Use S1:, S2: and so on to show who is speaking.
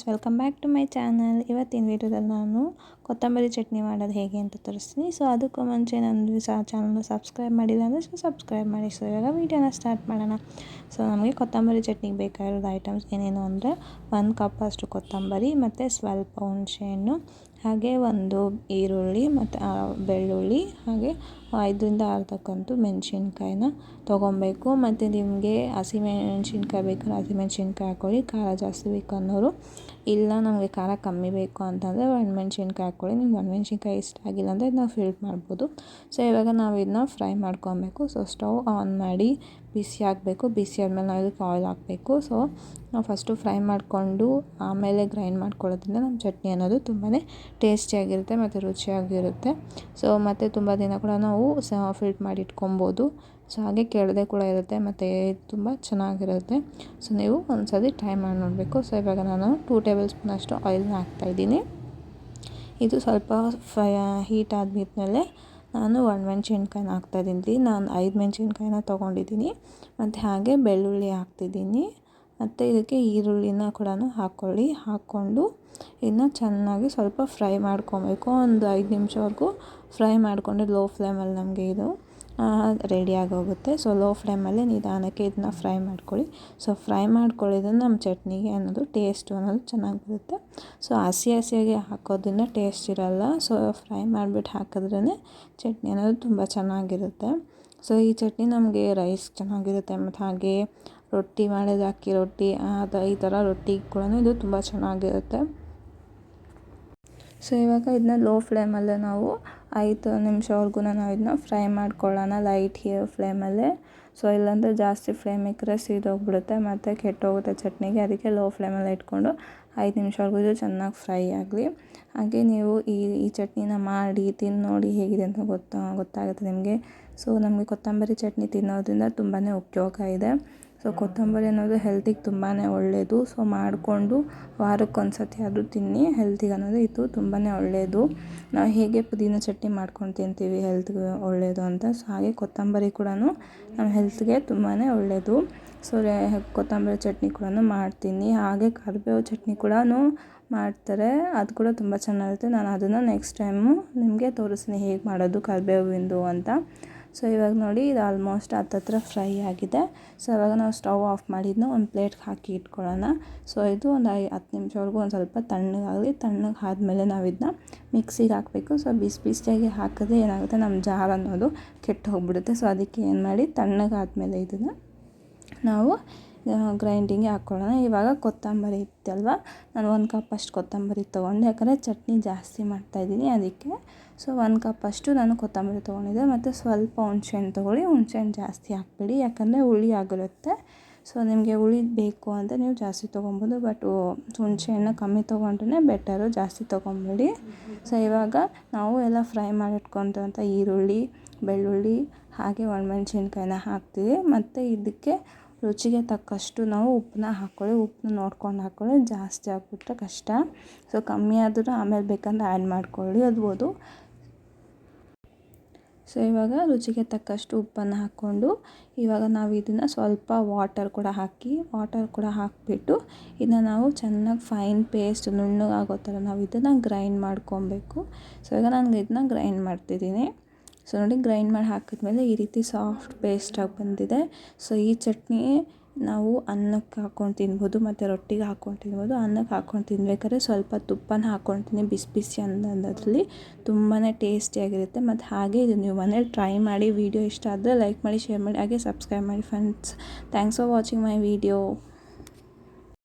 S1: Friends welcome back to my channel ಇವತ್ತಿನ ವೀಡಿಯೋದಲ್ಲಿ ನಾನು ಕೊತ್ತಂಬರಿ ಚಟ್ನಿ ಮಾಡೋದು ಹೇಗೆ ಅಂತ ತೋರಿಸ್ತೀನಿ. ಸೊ ಅದಕ್ಕೂ ಮುಂಚೆ ನನ್ನ ಸಹ ಚಾನಲ್ನ ಸಬ್ಸ್ಕ್ರೈಬ್ ಮಾಡಿಲ್ಲ ಅಂದರೆ ಸೊ ಸಬ್ಸ್ಕ್ರೈಬ್ ಮಾಡಿ. ಸೊ ಇವಾಗ ವೀಡಿಯೋನ ಸ್ಟಾರ್ಟ್ ಮಾಡೋಣ. ಸೊ ನಮಗೆ ಕೊತ್ತಂಬರಿ ಚಟ್ನಿಗೆ ಬೇಕಾಗಿರೋದು ಐಟಮ್ಸ್ ಏನೇನು ಅಂದರೆ ಒಂದು ಕಪ್ ಅಷ್ಟು ಕೊತ್ತಂಬರಿ, ಮತ್ತು ಸ್ವಲ್ಪ ಹುಣಸೆಹಣ್ಣು, ಹಾಗೆ ಒಂದು ಈರುಳ್ಳಿ, ಮತ್ತು ಬೆಳ್ಳುಳ್ಳಿ, ಹಾಗೆ ಐದರಿಂದ ಆರು ತಕ್ಕಂತೂ ಮೆಣಸಿನ್ಕಾಯಿನ ತೊಗೊಬೇಕು ಮತ್ತು ನಿಮಗೆ ಹಸಿಮೆಣ್ಸಿನ್ಕಾಯಿ ಬೇಕಾದ್ರೆ ಹಸಿಮೆಣ್ಸಿನ್ಕಾಯಿ ಹಾಕ್ಕೊಳ್ಳಿ ಖಾರ ಜಾಸ್ತಿ ಬೇಕು ಅನ್ನೋರು ಇಲ್ಲ, ನಮಗೆ ಖಾರ ಕಮ್ಮಿ ಬೇಕು ಅಂತಂದರೆ ಒಣಮೆಣ್ಸಿನ್ಕಾಯಿ ಹಾಕ್ಕೊಳ್ಳಿ. ನಿಮ್ಗೆ ಒಣಮೆಣ್ಸಿನ್ಕಾಯಿ ಇಷ್ಟ ಆಗಿಲ್ಲ ಅಂದರೆ ನಾವು ಫಿಲ್ಟ್ ಮಾಡ್ಬೋದು. ಸೊ ಇವಾಗ ನಾವು ಇದನ್ನ ಫ್ರೈ ಮಾಡ್ಕೊಬೇಕು. ಸೊ ಸ್ಟವ್ ಆನ್ ಮಾಡಿ ಬಿಸಿ ಆಗಬೇಕು ಬಿಸಿ ಆದಮೇಲೆ ನಾವು ಇದಕ್ಕೆ ಆಯಿಲ್ ಹಾಕಬೇಕು. ಸೊ ನಾವು ಫಸ್ಟು ಫ್ರೈ ಮಾಡಿಕೊಂಡು, ಆಮೇಲೆ ಗ್ರೈಂಡ್ ಮಾಡ್ಕೊಳ್ಳೋದ್ರಿಂದ ನಮ್ಮ ಚಟ್ನಿ ಅನ್ನೋದು ತುಂಬಾ ಟೇಸ್ಟಿಯಾಗಿರುತ್ತೆ ಮತ್ತು ರುಚಿಯಾಗಿರುತ್ತೆ. ಸೊ ಮತ್ತು ತುಂಬ ದಿನ ಕೂಡ ನಾವು ಸಹ ಫಿಲ್ಟ್ ಮಾಡಿ ಇಟ್ಕೊಬೋದು. ಸೊ ಹಾಗೆ ಕೆಳದೆ ಕೂಡ ಇರುತ್ತೆ ಮತ್ತು ತುಂಬ ಚೆನ್ನಾಗಿರುತ್ತೆ. ಸೊ ನೀವು ಒಂದ್ಸರಿ ಟ್ರೈ ಮಾಡಿ ನೋಡಬೇಕು. ಸೊ ಇವಾಗ ನಾನು ಟೂ ಟೇಬಲ್ ಸ್ಪೂನ್ ಅಷ್ಟು ಆಯಿಲ್ನ ಹಾಕ್ತಾಯಿದ್ದೀನಿ ಇದು ಸ್ವಲ್ಪ ಫ್ರೈ ಹೀಟ್ ಆದ್ಮೇಲೆ ನಾನು ಒಣ ಮೆಣಸಿನ್ಕಾಯಿನ ಹಾಕ್ತಾಯಿದ್ದೀನಿ. ನಾನು ಐದು ಮೆಣಸಿನ್ಕಾಯಿನ ತೊಗೊಂಡಿದ್ದೀನಿ. ಮತ್ತು ಹಾಗೆ ಬೆಳ್ಳುಳ್ಳಿ ಹಾಕ್ತಿದ್ದೀನಿ. ಮತ್ತು ಇದಕ್ಕೆ ಈರುಳ್ಳಿನ ಕೂಡ ಹಾಕ್ಕೊಳ್ಳಿ. ಹಾಕ್ಕೊಂಡು ಇದನ್ನ ಚೆನ್ನಾಗಿ ಸ್ವಲ್ಪ ಫ್ರೈ ಮಾಡ್ಕೊಬೇಕು. ಒಂದು ಐದು ನಿಮಿಷವರೆಗೂ ಫ್ರೈ ಮಾಡಿಕೊಂಡ್ರೆ ಲೋ ಫ್ಲೇಮಲ್ಲಿ ನಮಗೆ ಇದು ರೆಡಿಯಾಗಿ ಹೋಗುತ್ತೆ ಸೊ ಲೋ ಫ್ಲೇಮಲ್ಲಿ ನಿಧಾನಕ್ಕೆ ಇದನ್ನ ಫ್ರೈ ಮಾಡ್ಕೊಳ್ಳಿ. ಸೊ ಫ್ರೈ ಮಾಡ್ಕೊಳ್ಳಿದ್ರೆ ನಮ್ಮ ಚಟ್ನಿಗೆ ಅನ್ನೋದು ಟೇಸ್ಟು ಅನ್ನೋದು ಚೆನ್ನಾಗಿ ಬರುತ್ತೆ ಸೊ ಹಸಿ ಹಸಿಯಾಗಿ ಹಾಕೋದ್ರಿಂದ ಟೇಸ್ಟ್ ಇರೋಲ್ಲ. ಸೊ ಫ್ರೈ ಮಾಡಿಬಿಟ್ಟು ಹಾಕಿದ್ರೇ ಚಟ್ನಿ ಅನ್ನೋದು ತುಂಬ ಚೆನ್ನಾಗಿರುತ್ತೆ. ಸೊ ಈ ಚಟ್ನಿ ನಮಗೆ ರೈಸ್ ಚೆನ್ನಾಗಿರುತ್ತೆ. ಮತ್ತು ಹಾಗೆ ರೊಟ್ಟಿ ಮಾಡಿದ ಅಕ್ಕಿ ರೊಟ್ಟಿ ಈ ಥರ ರೊಟ್ಟಿ ಕೂಡ ಇದು ತುಂಬ ಚೆನ್ನಾಗಿರುತ್ತೆ. ಸೊ ಇವಾಗ ಇದನ್ನ ಲೋ ಫ್ಲೇಮಲ್ಲೇ ನಾವು ಐದು ನಿಮಿಷವರೆಗೂ ನಾವು ಇದನ್ನ ಫ್ರೈ ಮಾಡ್ಕೊಳ್ಳೋಣ ಲೈಟ್ ಹಿಯರ್ ಫ್ಲೇಮಲ್ಲೇ. ಸೊ, ಇಲ್ಲಾಂದರೆ ಜಾಸ್ತಿ ಫ್ಲೇಮ್ ಇಕ್ಕರೆ ಸೀದೋಗ್ಬಿಡುತ್ತೆ, ಮತ್ತು ಕೆಟ್ಟೋಗುತ್ತೆ ಚಟ್ನಿಗೆ. ಅದಕ್ಕೆ ಲೋ ಫ್ಲೇಮಲ್ಲಿ ಇಟ್ಕೊಂಡು ಐದು ನಿಮಿಷವರೆಗೂ ಇದು ಚೆನ್ನಾಗಿ ಫ್ರೈ ಆಗಲಿ. ಹಾಗೆ ನೀವು ಈ ಈ ಚಟ್ನಿನ ಮಾಡಿ ತಿಂದು ನೋಡಿ ಹೇಗಿದೆ ಅಂತ ಗೊತ್ತಾ, ಗೊತ್ತಾಗುತ್ತೆ ನಿಮಗೆ. ಸೊ, ನಮಗೆ ಕೊತ್ತಂಬರಿ ಚಟ್ನಿ ತಿನ್ನೋದ್ರಿಂದ ತುಂಬಾ ಉಪಯೋಗ ಇದೆ. ಸೊ ಕೊತ್ತಂಬರಿ ಅನ್ನೋದು ಹೆಲ್ತಿಗೆ ತುಂಬಾ ಒಳ್ಳೆಯದು ಸೊ ಮಾಡಿಕೊಂಡು ವಾರಕ್ಕೊಂದು ಸತಿ ಆದರೂ ತಿನ್ನಿ ಹೆಲ್ತಿಗೆ ಅನ್ನೋದು ಇದು ತುಂಬಾ ಒಳ್ಳೆಯದು ನಾವು ಹೇಗೆ ಪುದೀನ ಚಟ್ನಿ ಮಾಡ್ಕೊಂಡು ತಿಂತೀವಿ ಹೆಲ್ತ್ಗೆ ಒಳ್ಳೆಯದು ಅಂತ, ಸೊ ಹಾಗೆ ಕೊತ್ತಂಬರಿ ಕೂಡ ನಮ್ಮ ಹೆಲ್ತ್ಗೆ ತುಂಬಾ ಒಳ್ಳೆಯದು ಸೊ ಕೊತ್ತಂಬರಿ ಚಟ್ನಿ ಕೂಡ ಮಾಡ್ತೀನಿ. ಹಾಗೆ ಕರಿಬೇವು ಚಟ್ನಿ ಕೂಡ ಮಾಡ್ತಾರೆ. ಅದು ಕೂಡ ತುಂಬ ಚೆನ್ನಾಗಿರುತ್ತೆ. ನಾನು ಅದನ್ನು ನೆಕ್ಸ್ಟ್ ಟೈಮು ನಿಮಗೆ ತೋರಿಸ್ತೀನಿ ಹೇಗೆ ಮಾಡೋದು ಕರಿಬೇವಿಂದು ಅಂತ. ಸೊ ಇವಾಗ ನೋಡಿ ಇದು ಆಲ್ಮೋಸ್ಟ್ ಹತ್ತತ್ರ ಫ್ರೈ ಆಗಿದೆ. ಸೊ ಇವಾಗ ನಾವು ಸ್ಟವ್ ಆಫ್ ಮಾಡಿದ್ನ ಒಂದು ಪ್ಲೇಟ್ಗೆ ಹಾಕಿ ಇಟ್ಕೊಳ್ಳೋಣ. ಸೊ ಇದು ಒಂದು ಐ ಹತ್ತು ನಿಮಿಷವರೆಗೂ ಒಂದು ಸ್ವಲ್ಪ ತಣ್ಣಗಾಗಲಿ. ತಣ್ಣಗೆ ಆದಮೇಲೆ ನಾವು ಇದನ್ನ ಮಿಕ್ಸಿಗೆ ಹಾಕಬೇಕು. ಸೊ ಬಿಸಿ ಬಿಸಿಯಾಗಿ ಹಾಕಿದ್ರೆ ಏನಾಗುತ್ತೆ? ನಮ್ಮ ಜಾರ್ ಅನ್ನೋದು ಕೆಟ್ಟು ಹೋಗ್ಬಿಡುತ್ತೆ. ಸೊ ಅದಕ್ಕೆ ಏನು ಮಾಡಿ? ತಣ್ಣಗಾದ್ಮೇಲೆ ಇದನ್ನು ನಾವು ಗ್ರೈಂಡಿಂಗ್ಗೆ ಹಾಕ್ಕೊಳ್ಳೋಣ ಇವಾಗ ಕೊತ್ತಂಬರಿ ಇತ್ತಲ್ವ? ನಾನು ಒಂದು ಕಪ್ ಅಷ್ಟು ಕೊತ್ತಂಬರಿ ತೊಗೊಂಡೆ. ಯಾಕಂದರೆ ಚಟ್ನಿ ಜಾಸ್ತಿ ಮಾಡ್ತಾಯಿದ್ದೀನಿ ಅದಕ್ಕೆ. ಸೊ ಒಂದು ಕಪ್ ಅಷ್ಟು ನಾನು ಕೊತ್ತಂಬರಿ ತೊಗೊಂಡಿದ್ದೆ. ಮತ್ತು ಸ್ವಲ್ಪ ಹುಣ್ಸೆಹಣ್ಣು ತೊಗೊಳ್ಳಿ. ಹುಣ್ಸೆಹಣ್ಣು ಜಾಸ್ತಿ ಹಾಕ್ಬೇಡಿ. ಯಾಕಂದರೆ ಹುಳಿ ಆಗಿರುತ್ತೆ. ಸೊ ನಿಮಗೆ ಹುಳಿ ಬೇಕು ಅಂದರೆ ನೀವು ಜಾಸ್ತಿ ತೊಗೊಬೋದು. ಬಟ್ ಹುಣ್ಸೆಹಣ್ಣು ಕಮ್ಮಿ ತೊಗೊಂಡ್ರೆ ಬೆಟರು ಜಾಸ್ತಿ ತೊಗೊಬೇಡಿ. ಸೊ ಇವಾಗ ನಾವು ಎಲ್ಲ ಫ್ರೈ ಮಾಡಿಟ್ಕೊಂಡಂಥ ಈರುಳ್ಳಿ, ಬೆಳ್ಳುಳ್ಳಿ, ಹಾಗೆ ಒಣಮೆಣ್ಸಿನ್ಕಾಯಿನ ಹಾಕ್ತೀವಿ. ಮತ್ತು ಇದಕ್ಕೆ ರುಚಿಗೆ ತಕ್ಕಷ್ಟು ನಾವು ಉಪ್ಪನ್ನ ಹಾಕ್ಕೊಳ್ಳಿ ಉಪ್ಪನ್ನ ನೋಡ್ಕೊಂಡು ಹಾಕ್ಕೊಳ್ಳಿ ಜಾಸ್ತಿ ಹಾಕ್ಬಿಟ್ರೆ ಕಷ್ಟ. ಸೊ ಕಮ್ಮಿ ಆದರೂ ಆಮೇಲೆ ಬೇಕಂದ್ರೆ ಆ್ಯಡ್ ಮಾಡ್ಕೊಳ್ಳಿ ಅದ್ಬೋದು ಸೊ ಇವಾಗ ರುಚಿಗೆ ತಕ್ಕಷ್ಟು ಉಪ್ಪನ್ನು ಹಾಕ್ಕೊಂಡು, ಇವಾಗ ನಾವು ಇದನ್ನು ಸ್ವಲ್ಪ ವಾಟರ್ ಕೂಡ ಹಾಕಿ ವಾಟರ್ ಕೂಡ ಹಾಕಿಬಿಟ್ಟು ಇದನ್ನು ನಾವು ಚೆನ್ನಾಗಿ ಫೈನ್ ಪೇಸ್ಟ್ ನುಣ್ಣಗಾಗೋ ಥರ ನಾವು ಇದನ್ನು ಗ್ರೈಂಡ್ ಮಾಡ್ಕೊಬೇಕು. ಸೊ ಈಗ ನಾನು ಇದನ್ನ ಗ್ರೈಂಡ್ ಮಾಡ್ತಿದ್ದೀನಿ. ಸೊ ನೋಡಿ ಗ್ರೈಂಡ್ ಮಾಡಿ ಹಾಕಿದ್ಮೇಲೆ ಈ ರೀತಿ ಸಾಫ್ಟ್ ಪೇಸ್ಟಾಗಿ ಬಂದಿದೆ. ಸೊ ಈ ಚಟ್ನಿ ನಾವು ಅನ್ನಕ್ಕೆ ಹಾಕ್ಕೊಂಡು ತಿನ್ಬೋದು, ಮತ್ತು ರೊಟ್ಟಿಗೆ ಹಾಕ್ಕೊಂಡು ತಿನ್ಬೋದು, ಅನ್ನಕ್ಕೆ ಹಾಕ್ಕೊಂಡು ತಿನ್ಬೇಕಾದ್ರೆ ಸ್ವಲ್ಪ ತುಪ್ಪನ ಹಾಕ್ಕೊಳ್ತೀನಿ ಬಿಸಿ ಬಿಸಿ ಅನ್ನೋದ್ರಲ್ಲಿ. ತುಂಬಾ ಟೇಸ್ಟಿಯಾಗಿರುತ್ತೆ ಮತ್ತು ಹಾಗೆ ಇದು ನೀವು ಮನೇಲಿ ಟ್ರೈ ಮಾಡಿ ವಿಡಿಯೋ ಇಷ್ಟ ಆದರೆ ಲೈಕ್ ಮಾಡಿ ಶೇರ್ ಮಾಡಿ, ಹಾಗೆ ಸಬ್ಸ್ಕ್ರೈಬ್ ಮಾಡಿ friends thanks for watching my video